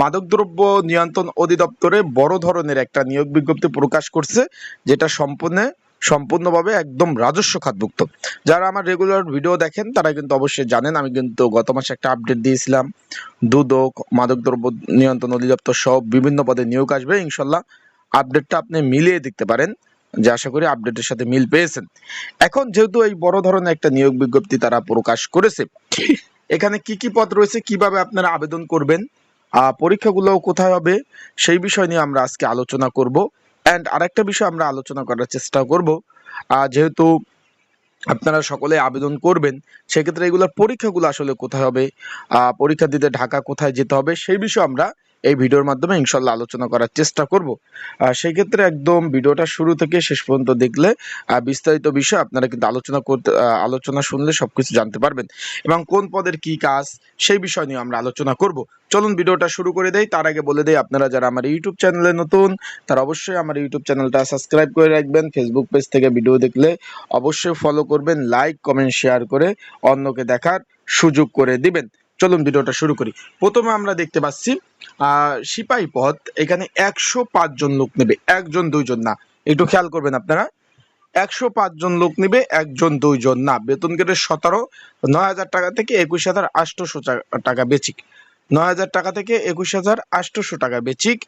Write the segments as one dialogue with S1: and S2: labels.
S1: মাদকদ্রব্য নিয়ন্ত্রণ অধিদপ্তরে বড় ধরনের একটা নিয়োগ বিজ্ঞপ্তি প্রকাশ করছে, যেটা সম্পূর্ণ, সম্পূর্ণভাবে একদম রাজস্ব খাতভুক্ত। যারা আমার রেগুলার ভিডিও দেখেন, তারা কিন্তু অবশ্যই জানেন, আমি কিন্তু গত মাসে একটা আপডেট দিয়েছিলাম। দুদক, মাদকদ্রব্য নিয়ন্ত্রণ অধিদপ্তর সব বিভিন্ন পদে নিয়োগ আসবে, ইনশাল্লাহ আপডেটটা আপনি মিলিয়ে দেখতে পারেন, যে আশা করি আপডেটের সাথে মিল পেয়েছেন। এখন যেহেতু এই বড় ধরনের একটা নিয়োগ বিজ্ঞপ্তি তারা প্রকাশ করেছে, এখানে কি কি পদ রয়েছে, কীভাবে আপনারা আবেদন করবেন পরীক্ষাগুলো কোথায় হবে সেই বিষয় নিয়ে আমরা আজকে আলোচনা করব। অ্যান্ড আরেকটা বিষয় আমরা আলোচনা করার চেষ্টা করব। যেহেতু আপনারা সকলে আবেদন করবেন, সেক্ষেত্রে এগুলোর পরীক্ষাগুলো আসলে কোথায় হবে? পরীক্ষা দিতে ঢাকা কোথায় যেতে হবে? সেই বিষয়ে আমরা এই ভিডিওর মাধ্যমে ইনশাল্লাহ আলোচনা করার চেষ্টা করব। সেই ক্ষেত্রে একদম ভিডিওটা শুরু থেকে শেষ পর্যন্ত দেখলে বিস্তারিত বিষয় আপনারা কিন্তু আলোচনা করতে আলোচনা শুনলে সবকিছু জানতে পারবেন। এবং কোন পদের কি কাজ, সেই বিষয় নিয়ে আমরা আলোচনা করব। চলুন ভিডিওটা শুরু করে দেই। তার আগে বলে দেই, আপনারা যারা আমার ইউটিউব চ্যানেলে নতুন, তারা অবশ্যই আমার ইউটিউব চ্যানেলটা সাবস্ক্রাইব করে রাখবেন। ফেসবুক পেজ থেকে ভিডিও দেখলে অবশ্যই ফলো করবেন লাইক কমেন্ট শেয়ার করে অন্যকে দেখার সুযোগ করে দিবেন। চলুন ভিডিওটা শুরু করি। প্রথমে আমরা দেখতে পাচ্ছি সিপাহী পদ এখানে একশো পাঁচ জন লোক নেবে, একজন, দুইজন, না। একটু খেয়াল করবেন আপনারা। একশো পাঁচ জন লোক নেবে, একজন, দুইজন, না। বেতন গেটে সতেরো, নয় হাজার টাকা থেকে একুশ হাজার আটশোশো টাকা বেচিক। নয় হাজার টাকা থেকে একুশ হাজার আটশোশো টাকা বেচিক।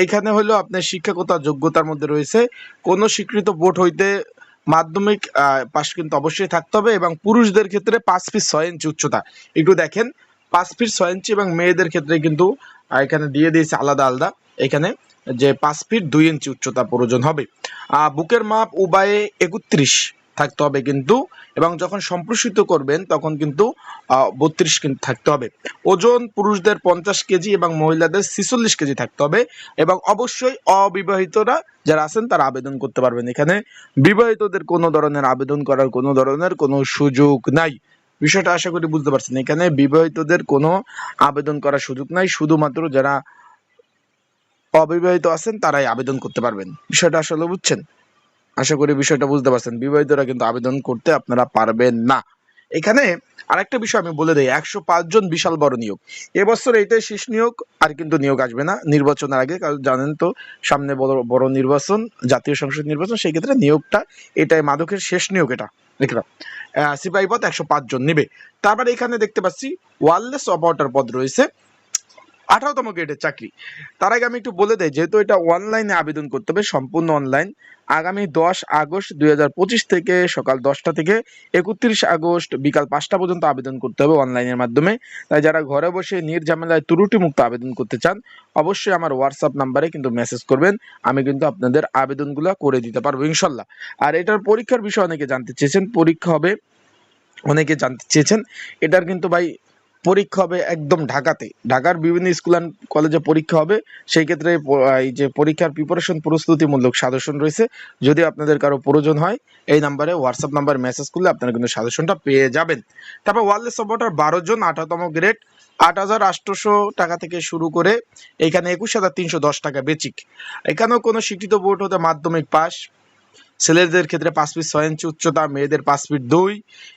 S1: এইখানে হলো আপনার শিক্ষাগত যোগ্যতার মধ্যে রয়েছে। কোনো স্বীকৃত বোর্ড হইতে মাধ্যমিক পাশ কিন্তু অবশ্যই থাকতে হবে এবং পুরুষদের ক্ষেত্রে পাঁচ ফিট ছয় ইঞ্চি উচ্চতা। একটু দেখেন পাঁচ ফিট ছয় ইঞ্চি এবং মেয়েদের ক্ষেত্রে কিন্তু এখানে দিয়ে দিয়েছে আলাদা আলাদা। এখানে যে পাঁচ ফিট দুই ইঞ্চি উচ্চতা প্রয়োজন হবে। বুকের মাপ উবায়ে একত্রিশ থাকতে হবে কিন্তু, এবং যখন সম্প্রসারিত করবেন তখন কিন্তু বত্রিশ কিন্তু থাকতে হবে। ওজন পুরুষদের পঞ্চাশ কেজি এবং মহিলাদের ছিচল্লিশ কেজি থাকতে হবে। এবং অবশ্যই অবিবাহিতরা যারা আছেন তারা আবেদন করতে পারবেন। এখানে বিবাহিতদের কোনো ধরনের আবেদন করার কোনো ধরনের কোনো সুযোগ নাই। বিষয়টা আশা করি বুঝতে পারছেন। এখানে বিবাহিতদের কোনো আবেদন করার সুযোগ নাই, শুধুমাত্র যারা অবিবাহিত আছেন তারাই আবেদন করতে পারবেন। বিষয়টা আসলে বুঝছেন? আশা করি বিষয়টা বুঝতে পারছেন। বিবাহিতরা কিন্তু আবেদন করতে আপনারা পারবেন না। এখানে আরেকটা বিষয় আমি বলে দিই, একশো জন বিশাল বড় নিয়োগ। এবছর এটাই শেষ নিয়োগ, আর কিন্তু নিয়োগ আসবে না। নির্বাচনের আগে, কারণ জানেন তো, সামনে বড় বড় নির্বাচন, জাতীয় সংসদ নির্বাচন, সেই ক্ষেত্রে নিয়োগটা এটাই মাদকের শেষ নিয়োগ এটা। দেখলাম। সিপাহী পদ একশো জন নেবে। তারপরে এখানে দেখতে পাচ্ছি, ওয়ারলেস অপারেটর পদ রয়েছে। আঠারোতম গ্রেডের চাকরি। তার আগে আমি একটু বলে দেয় যেহেতু এটা অনলাইনে আবেদন করতে হবে, সম্পূর্ণ অনলাইন আগামী দশ আগস্ট দু হাজার পঁচিশ থেকে সকাল দশটা থেকে একত্রিশ আগস্ট বিকাল পাঁচটা পর্যন্ত আবেদন করতে হবে অনলাইনের মাধ্যমে। তাই যারা ঘরে বসে নির্ঝামেলায় ত্রুটি মুক্ত আবেদন করতে চান, অবশ্যই আমার হোয়াটসঅ্যাপ নাম্বারে কিন্তু মেসেজ করবেন, আমি কিন্তু আপনাদের আবেদনগুলো করে দিতে পারব, ইনশাল্লাহ। আর এটার পরীক্ষার বিষয়ে অনেকে জানতে চেয়েছেন, পরীক্ষা হবে, অনেকে জানতে চেয়েছেন। এটার কিন্তু ভাই পরীক্ষা হবে একদম ঢাকাতে। ঢাকার বিভিন্ন স্কুল অ্যান্ড কলেজে পরীক্ষা হবে। সেই ক্ষেত্রে এই যে পরীক্ষার প্রিপারেশন প্রস্তুতিমূলক সাজেশন রয়েছে। যদি আপনাদের কারও প্রয়োজন হয়, এই নাম্বারে হোয়াটসঅ্যাপ নাম্বার মেসেজ করলে আপনারা কিন্তু সাজেশনটা পেয়ে যাবেন। তারপর ওয়ারলেস সাপোর্টার বারো জন, আঠারোতম গ্রেড আট হাজার আটশোশো টাকা থেকে শুরু করে এখানে একুশ হাজার তিনশো দশ টাকা বেচিক এখানেও কোনো স্বীকৃত বোর্ড হতে মাধ্যমিক পাস ছেলেদের ক্ষেত্রে পাঁচ ফিট ছয় ইঞ্চি উচ্চতা, মেয়েদের পাঁচ ফিট দুই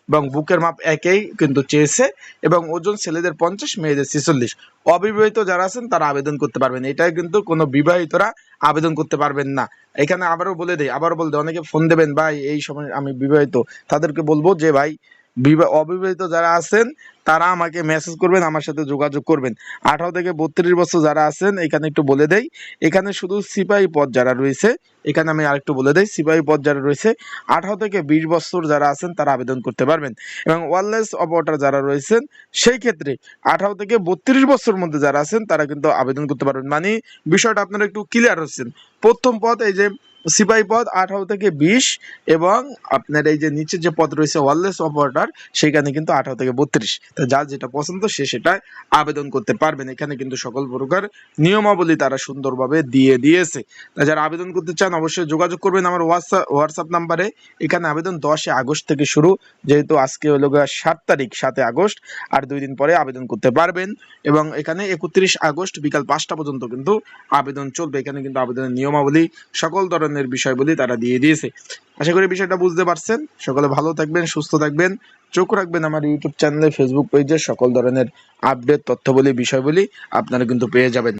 S1: এবং বুকের মাপ একেই কিন্তু চেয়েছে এবং ওজন ছেলেদের পঞ্চাশ, মেয়েদের ছেচল্লিশ। অবিবাহিত যারা আছেন, তারা আবেদন করতে পারবেন এটাই কিন্তু কোনো বিবাহিতরা আবেদন করতে পারবেন না। এখানে আবারও বলে দেই, আবারও বলে দেই, অনেকে ফোন দেবেন, ভাই, এই সময় আমি বিবাহিত। তাদেরকে বলব যে, ভাই অবিবাহিত যারা আছেন, তারা আমাকে মেসেজ করবেন, আমার সাথে যোগাযোগ করবেন। আঠারো থেকে বত্রিশ বছর যারা আছেন, এখানে একটু বলে দেই, এখানে শুধু সিপাহী পদ যারা রয়েছে, এখানে আমি আরেকটু বলে দেই, সিপাহী পদ যারা রয়েছে, আঠারো থেকে বিশ বছর যারা আছেন, তারা আবেদন করতে পারবেন। এবং ওয়ারলেস অপারেটর যারা রয়েছেন, সেই ক্ষেত্রে আঠারো থেকে বত্রিশ বছর মধ্যে যারা আছেন, তারা কিন্তু আবেদন করতে পারবেন। মানে বিষয়টা আপনারা একটু ক্লিয়ার হচ্ছেন। প্রথম পদ এই যে সিপাহী পদ আঠারো থেকে বিশ এবং আপনার এই যে নিচে যে পদ রয়েছে ওয়ারলেস অপারেটর সেখানে কিন্তু আঠারো থেকে বত্রিশ। তা যার যেটা পছন্দ, সে সেটা আবেদন করতে পারবেন। এখানে কিন্তু সকল প্রকার নিয়মাবলী তারা সুন্দরভাবে দিয়ে দিয়েছে। তা যারা আবেদন করতে চান, অবশ্যই যোগাযোগ করবেন আমার হোয়াটসঅ্যাপ হোয়াটসঅ্যাপ নাম্বারে। এখানে আবেদন দশে আগস্ট থেকে শুরু, যেহেতু আজকে হলো সাত তারিখ সাতে আগস্ট, আর দুই দিন পরে আবেদন করতে পারবেন। এবং এখানে একত্রিশ আগস্ট বিকাল পাঁচটা পর্যন্ত কিন্তু আবেদন চলবে। এখানে কিন্তু আবেদনের নিয়মাবলী সকল ধরনের ধরনের বিষয়গুলি তারা দিয়ে দিয়েছে। আশা করি বিষয়টা বুঝতে পারছেন। সকলে ভালো থাকবেন, সুস্থ থাকবেন। চোখ রাখবেন আমার ইউটিউব চ্যানেলে, ফেসবুক পেজে সকল ধরনের আপডেট তথ্যবলী, বিষয়বলী আপনারা কিন্তু পেয়ে যাবেন।